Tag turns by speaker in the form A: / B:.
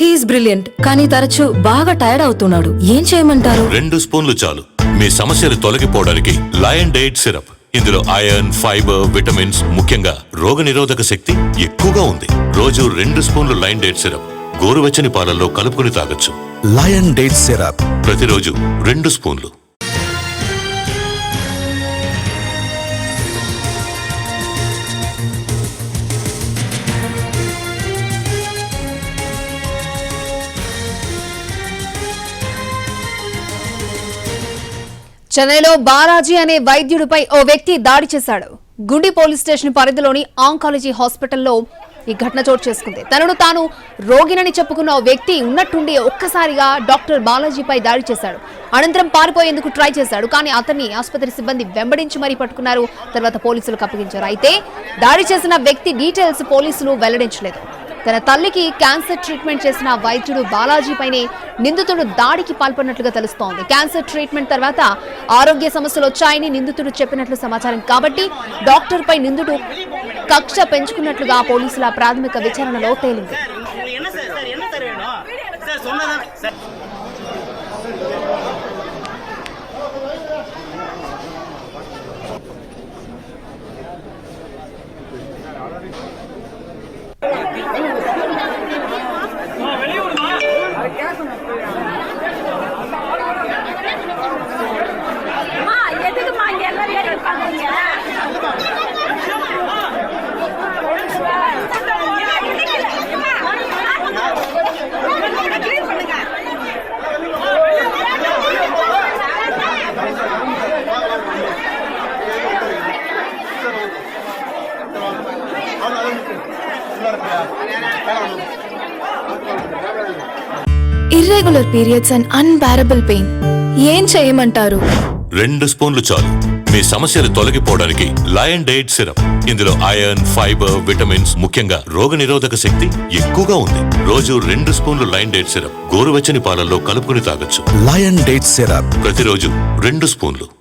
A: He's brilliant కానీ తరచూ బాగా టైర్డ్ అవుతున్నాడు. ఏం చేయమంటారు?
B: రెండు స్పూన్లు చాలు. మీ సమస్యలు తొలగిపోవడానికి లయన్ డైట్ సిరప్ ఇందులో ఐరన్ ఫైబర్ విటమిన్స్ ముఖ్యంగా రోగనిరోధక శక్తి ఎక్కువగా ఉంది. రోజు రెండు స్పూన్లు లయన్ డైట్ సిరప్ గోరువెచ్చని పాలల్లో కలుపుకుని తాగొచ్చు.
C: లయన్ డేట్ సిరప్
B: ప్రతిరోజు రెండు స్పూన్లు.
D: చెన్నైలో బాలాజీ అనే వైద్యుడిపై ఓ వ్యక్తి దాడి చేశాడు. గుండి పోలీస్ స్టేషన్ పరిధిలోని ఆంకాలజీ హాస్పిటల్లో ఈ ఘటన చోటు చేసుకుంది. తనను తాను రోగినని చెప్పుకున్న ఓ వ్యక్తి ఉన్నట్టుండి ఒక్కసారిగా డాక్టర్ బాలాజీపై దాడి చేశాడు. అనంతరం పారిపోయేందుకు ట్రై చేశాడు కానీ అతన్ని ఆసుపత్రి సిబ్బంది వెంబడించి మరీ పట్టుకున్నారు. తర్వాత పోలీసులకు అప్పగించారు. అయితే దాడి చేసిన వ్యక్తి డీటెయిల్స్ పోలీసులు వెల్లడించలేదు. తన తల్లికి క్యాన్సర్ ట్రీట్మెంట్ చేసిన వైద్యుడు బాలాజీపైనే నిందితుడు దాడికి పాల్పడినట్లుగా తెలుస్తోంది క్యాన్సర్ ట్రీట్మెంట్ తర్వాత ఆరోగ్య సమస్యలు వచ్చాయని నిందితుడు చెప్పినట్లు సమాచారం కాబట్టి డాక్టర్పై నిందితుడు కక్ష పెంచుకున్నట్లుగా పోలీసుల ప్రాథమిక విచారణలో తేలింది
E: Thank
F: you. எதுக்குமா இங்க எல்லாம் வேலை பாக்குறீங்க Thank you.
A: Irregular periods and unbearable pain ఏం చేయమంటారు?
B: రెండు స్పూన్లు చాలు. మీ సమస్యలు తొలగిపోవడానికి లయన్ డైట్ సిరప్ ఇందులో ఐరన్ ఫైబర్ విటమిన్స్ ముఖ్యంగా రోగనిరోధక శక్తి ఎక్కువగా ఉంది. రోజు రెండు స్పూన్లు లయన్ డైట్ సిరప్ గోరువెచ్చని పాలల్లో కలుపుకుని తాగొచ్చు.
C: లయన్ డేట్ సిరప్
B: ప్రతిరోజు రెండు స్పూన్లు.